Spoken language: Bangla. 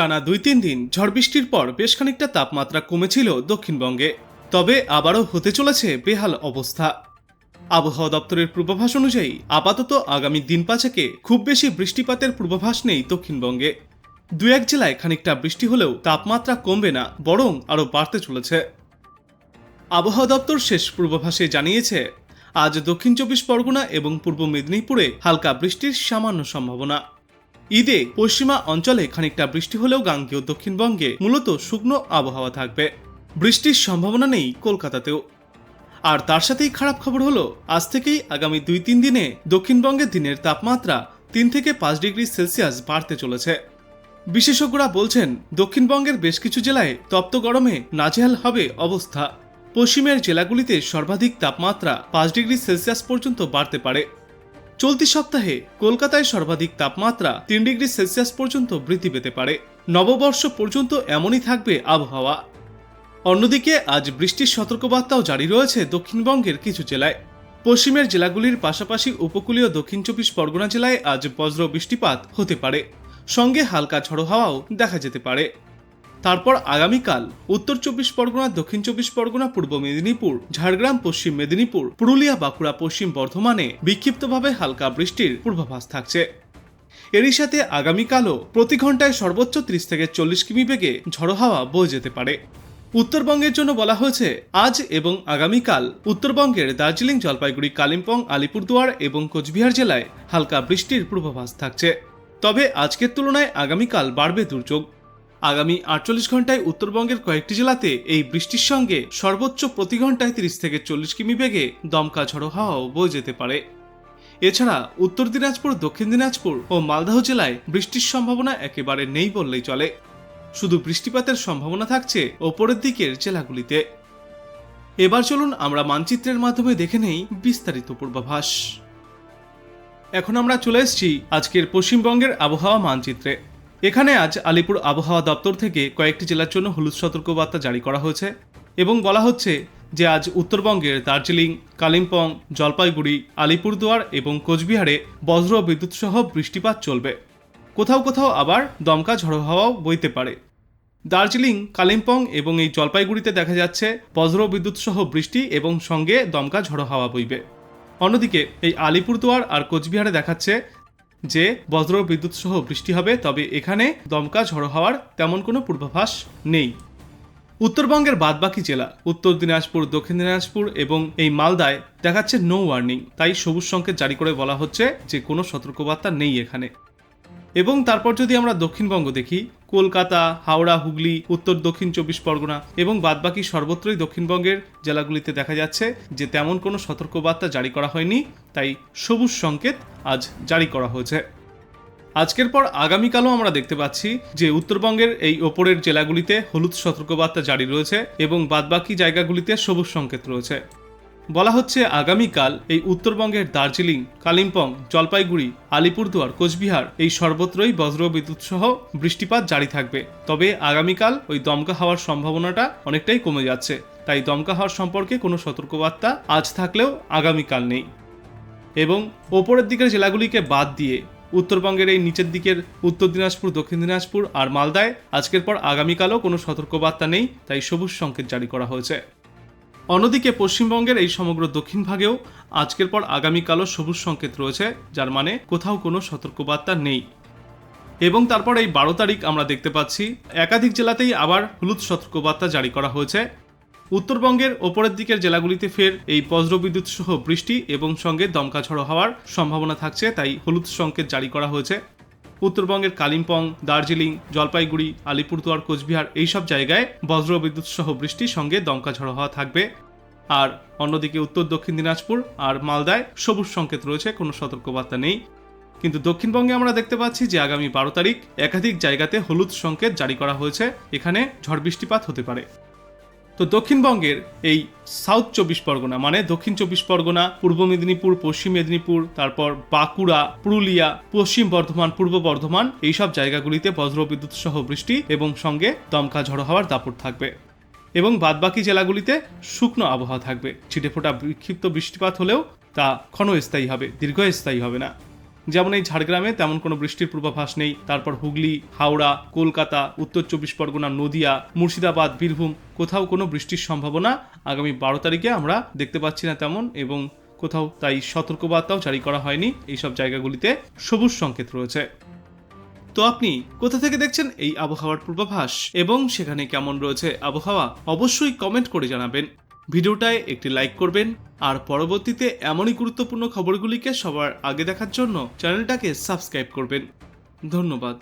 টানা দুই তিন দিন ঝড় বৃষ্টির পর বেশ খানিকটা তাপমাত্রা কমেছিল দক্ষিণবঙ্গে। তবে আবারও হতে চলেছে বেহাল অবস্থা। আবহাওয়া দপ্তরের পূর্বাভাস অনুযায়ী আপাতত আগামী দিন পাঁচেকে খুব বেশি বৃষ্টিপাতের পূর্বাভাস নেই দক্ষিণবঙ্গে। দু এক জেলায় খানিকটা বৃষ্টি হলেও তাপমাত্রা কমবে না, বরং আরও বাড়তে চলেছে। আবহাওয়া দপ্তর শেষ পূর্বাভাসে জানিয়েছে, আজ দক্ষিণ চব্বিশ পরগনা এবং পূর্ব মেদিনীপুরে হালকা বৃষ্টির সামান্য সম্ভাবনা। ঈদে পশ্চিমা অঞ্চলে খানিকটা বৃষ্টি হলেও গাঙ্গেয় দক্ষিণবঙ্গে মূলত শুকনো আবহাওয়া থাকবে। বৃষ্টির সম্ভাবনা নেই কলকাতাতেও। আর তার সাথেই খারাপ খবর হলো, আজ থেকেই আগামী দুই তিন দিনে দক্ষিণবঙ্গের দিনের তাপমাত্রা তিন থেকে পাঁচ ডিগ্রি সেলসিয়াস বাড়তে চলেছে। বিশেষজ্ঞরা বলছেন, দক্ষিণবঙ্গের বেশ কিছু জেলায় তপ্ত গরমে নাজেহাল হবে অবস্থা। পশ্চিমের জেলাগুলিতে সর্বাধিক তাপমাত্রা পাঁচ ডিগ্রি সেলসিয়াস পর্যন্ত বাড়তে পারে। চলতি সপ্তাহে কলকাতায় সর্বাধিক তাপমাত্রা তিন ডিগ্রি সেলসিয়াস পর্যন্ত বৃদ্ধি পেতে পারে। নববর্ষ পর্যন্ত এমনই থাকবে আবহাওয়া। অন্যদিকে আজ বৃষ্টির সতর্কবার্তাও জারি রয়েছে দক্ষিণবঙ্গের কিছু জেলায়। পশ্চিমের জেলাগুলির পাশাপাশি উপকূলীয় দক্ষিণ চব্বিশ পরগনা জেলায় আজ বজ্র বৃষ্টিপাত হতে পারে। সঙ্গে হালকা ঝড়ো হাওয়াও দেখা যেতে পারে। তারপর আগামীকাল উত্তর চব্বিশ পরগনা, দক্ষিণ চব্বিশ পরগনা, পূর্ব মেদিনীপুর, ঝাড়গ্রাম, পশ্চিম মেদিনীপুর, পুরুলিয়া, বাঁকুড়া, পশ্চিম বর্ধমানে বিক্ষিপ্তভাবে হালকা বৃষ্টির পূর্বাভাস থাকছে। এরই সাথে আগামীকালও প্রতি ঘন্টায় সর্বোচ্চ ত্রিশ থেকে চল্লিশ কিমি বেগে ঝড়ো হাওয়া বয়ে যেতে পারে। উত্তরবঙ্গের জন্য বলা হয়েছে, আজ এবং আগামীকাল উত্তরবঙ্গের দার্জিলিং, জলপাইগুড়ি, কালিম্পং, আলিপুরদুয়ার এবং কোচবিহার জেলায় হালকা বৃষ্টির পূর্বাভাস থাকছে। তবে আজকের তুলনায় আগামীকাল বাড়বে দুর্যোগ। আগামী আটচল্লিশ ঘন্টায় উত্তরবঙ্গের কয়েকটি জেলাতে এই বৃষ্টির সঙ্গে সর্বোচ্চ প্রতি ঘন্টায় তিরিশ থেকে চল্লিশ কিমি বেগে দমকা ঝড়ো হাওয়াও বয়ে যেতে পারে। এছাড়া উত্তর দিনাজপুর, দক্ষিণ দিনাজপুর ও মালদহ জেলায় বৃষ্টির সম্ভাবনা একেবারে নেই বললেই চলে। শুধু বৃষ্টিপাতের সম্ভাবনা থাকছে ওপরের দিকের জেলাগুলিতে। এবার চলুন আমরা মানচিত্রের মাধ্যমে দেখে নেই বিস্তারিত পূর্বাভাস। এখন আমরা চলে এসেছি আজকের পশ্চিমবঙ্গের আবহাওয়া মানচিত্রে। এখানে আজ আলিপুর আবহাওয়া দপ্তর থেকে কয়েকটি জেলার জন্য হলুদ সতর্কবার্তা জারি করা হয়েছে এবং বলা হচ্ছে যে আজ উত্তরবঙ্গের দার্জিলিং, কালিম্পং, জলপাইগুড়ি, আলিপুরদুয়ার এবং কোচবিহারে বজ্র বিদ্যুৎ সহ বৃষ্টিপাত চলবে। কোথাও কোথাও আবার দমকা ঝড়ো হাওয়াও বইতে পারে। দার্জিলিং, কালিম্পং এবং এই জলপাইগুড়িতে দেখা যাচ্ছে বজ্র বিদ্যুৎ সহ বৃষ্টি এবং সঙ্গে দমকা ঝড়ো হাওয়া বইবে। অন্যদিকে এই আলিপুরদুয়ার আর কোচবিহারে দেখাচ্ছে যে বজ্র বিদ্যুৎ সহ বৃষ্টি হবে, তবে এখানে দমকা ঝড়ো হওয়ার তেমন কোনো পূর্বাভাস নেই। উত্তরবঙ্গের বাদবাকি জেলা, উত্তর দিনাজপুর, দক্ষিণ দিনাজপুর এবং এই মালদায় দেখাচ্ছে নো ওয়ার্নিং তাই সবুজ সংকেত জারি করে বলা হচ্ছে যে কোনো সতর্কবার্তা নেই এখানে। এবং তারপর যদি আমরা দক্ষিণবঙ্গ দেখি কলকাতা, হাওড়া, হুগলি, উত্তর, দক্ষিণ চব্বিশ পরগনা এবং বাদবাকি সর্বত্রই দক্ষিণবঙ্গের জেলাগুলিতে দেখা যাচ্ছে যে তেমন কোনো সতর্কবার্তা জারি করা হয়নি, তাই সবুজ সংকেত আজ জারি করা হয়েছে। আজকের পর আগামীকালও আমরা দেখতে পাচ্ছি যে উত্তরবঙ্গের এই ওপরের জেলাগুলিতে হলুদ সতর্কবার্তা জারি রয়েছে এবং বাদবাকি জায়গাগুলিতে সবুজ সংকেত রয়েছে। বলা হচ্ছে আগামীকাল এই উত্তরবঙ্গের দার্জিলিং, কালিম্পং, জলপাইগুড়ি, আলিপুরদুয়ার, কোচবিহার এই সর্বত্রই বজ্র বিদ্যুৎ সহ বৃষ্টিপাত জারি থাকবে। তবে আগামীকাল ওই দমকা হওয়ার সম্ভাবনাটা অনেকটাই কমে যাচ্ছে। তাই দমকা হওয়ার সম্পর্কে কোনো সতর্কবার্তা আজ থাকলেও আগামীকাল নেই। এবং ওপরের দিকের জেলাগুলিকে বাদ দিয়ে উত্তরবঙ্গের এই নিচের দিকের উত্তর দিনাজপুর, দক্ষিণ দিনাজপুর আর মালদায় আজকের পর আগামীকালও কোনো সতর্কবার্তা নেই, তাই সবুজ সংকেত জারি করা হয়েছে। অন্যদিকে পশ্চিমবঙ্গের এই সমগ্র দক্ষিণ ভাগেও আজকের পর আগামীকালও সবুজ সংকেত রয়েছে, যার মানে কোথাও কোনো সতর্কবার্তা নেই। এবং তারপর এই বারো তারিখ আমরা দেখতে পাচ্ছি, একাধিক জেলাতেই আবার হলুদ সতর্কবার্তা জারি করা হয়েছে। উত্তরবঙ্গের ওপরের দিকের জেলাগুলিতে ফের এই বজ্রবিদ্যুৎ সহ বৃষ্টি এবং সঙ্গে দমকা ঝড়ো হওয়ার সম্ভাবনা থাকছে, তাই হলুদ সংকেত জারি করা হয়েছে। উত্তরবঙ্গের কালিম্পং, দার্জিলিং, জলপাইগুড়ি, আলিপুরদুয়ার, কোচবিহার এইসব জায়গায় বজ্রবিদ্যুৎ সহ বৃষ্টির সঙ্গে দমকা ঝড়ো হওয়া থাকবে। আর অন্যদিকে উত্তর দক্ষিণ দিনাজপুর আর মালদায় সবুজ সংকেত রয়েছে, কোনো সতর্কবার্তা নেই। কিন্তু দক্ষিণবঙ্গে আমরা দেখতে পাচ্ছি যে আগামী বারো তারিখ একাধিক জায়গাতে হলুদ সংকেত জারি করা হয়েছে। এখানে ঝড় বৃষ্টিপাত হতে পারে। তো দক্ষিণবঙ্গের এই সাউথ চব্বিশ পরগনা মানে দক্ষিণ চব্বিশ পরগনা, পূর্ব মেদিনীপুর, পশ্চিম মেদিনীপুর, তারপর বাঁকুড়া, পুরুলিয়া, পশ্চিম বর্ধমান, পূর্ব বর্ধমান, এইসব জায়গাগুলিতে বজ্রবিদ্যুৎ সহ বৃষ্টি এবং সঙ্গে দমকা ঝড়ো হওয়ার দাপট থাকবে এবং বাদবাকি জেলাগুলিতে শুকনো আবহাওয়া থাকবে। ছিটেফোঁটা বিক্ষিপ্ত বৃষ্টিপাত হলেও তা ক্ষণস্থায়ী হবে, দীর্ঘস্থায়ী হবে না। যেমন এই ঝাড়গ্রামে, তেমন কোনো বৃষ্টির পূর্বাভাস নেই। তারপর হুগলি, হাওড়া, কলকাতা, উত্তর চব্বিশ পরগনা, নদিয়া, মুর্শিদাবাদ, বীরভূম, কোথাও কোনো বৃষ্টির সম্ভাবনা আগামী বারো তারিখে আমরা দেখতে পাচ্ছি না তেমন এবং কোথাও তাই সতর্কবার্তাও জারি করা হয়নি। এইসব জায়গাগুলিতে সবুজ সংকেত রয়েছে। তো আপনি কোথা থেকে দেখছেন এই আবহাওয়ার পূর্বাভাস এবং সেখানে কেমন রয়েছে আবহাওয়া? অবশ্যই কমেন্ট করে জানাবেন। ভিডিওটায় একটি লাইক করবেন, আর পরবর্তীতে এমনই গুরুত্বপূর্ণ খবরগুলিকে সবার আগে দেখার জন্য চ্যানেলটাকে সাবস্ক্রাইব করবেন। ধন্যবাদ।